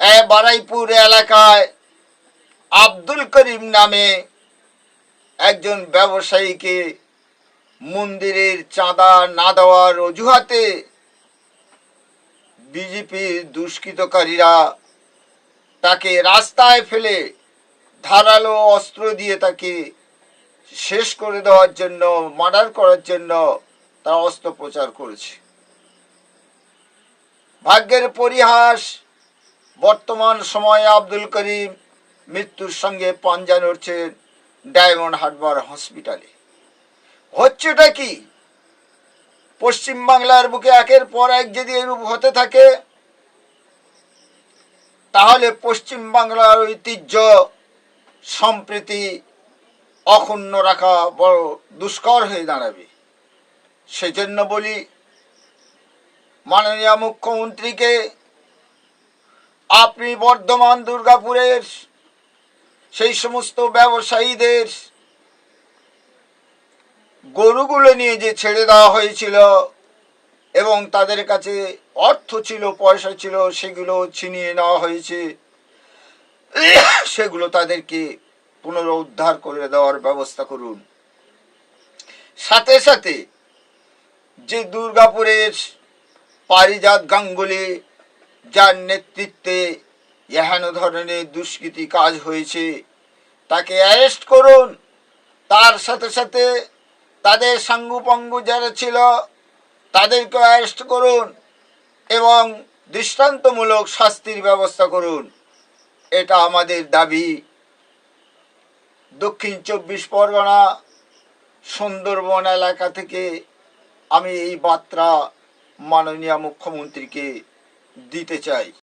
বারাইপুর এলাকায় আব্দুল করিম নামে একজন ব্যবসায়ীকে মন্দিরের চাঁদা না দেওয়ার অজুহাতে বিজেপির দুষ্কৃতকারীরা তাকে রাস্তায় ফেলে ধারালো অস্ত্র দিয়ে তাকে শেষ করে দেওয়ার জন্য, মার্ডার করার জন্য তারা অস্ত্রোপচার করেছে। ভাগ্যের পরিহাস বর্তমান সময়ে আব্দুল করিম মৃত্যুর সঙ্গে পাঞ্জা নড়ছেন ডায়মন্ড হারবার হসপিটালে। হচ্ছেটা কি? পশ্চিমবাংলার বুকে একের পর এক যদি এরূপ হতে থাকে, তাহলে পশ্চিমবাংলার ঐতিহ্য, সম্প্রীতি অক্ষুণ্ণ রাখা বড় দুষ্কর হয়ে দাঁড়াবে। সেজন্য বলি, মাননীয় মুখ্যমন্ত্রীকে আপনি বর্ধমান, দুর্গাপুরের সেই সমস্ত ব্যবসায়ীদের গরুগুলো নিয়ে যে ছেড়ে দেওয়া হয়েছিল এবং তাদের কাছে অর্থ ছিল, পয়সা ছিল, সেগুলো ছিনিয়ে নেওয়া হয়েছে, সেগুলো তাদেরকে পুনরুদ্ধার করে দেওয়ার ব্যবস্থা করুন। সাথে সাথে যে দুর্গাপুরের পারিজাত গাঙ্গুলি যার নেতৃত্বে এহেন ধরনের দুষ্কৃতি কাজ হয়েছে, তাকে অ্যারেস্ট করুন। তার সাথে সাথে তাদের সাঙ্গুপাঙ্গু যারা ছিল তাদেরকে অ্যারেস্ট করুন এবং দৃষ্টান্তমূলক শাস্তির ব্যবস্থা করুন। এটা আমাদের দাবি। দক্ষিণ চব্বিশ পরগনা, সুন্দরবন এলাকা থেকে আমি এই বার্তা মাননীয় মুখ্যমন্ত্রীকে দিতে চাই।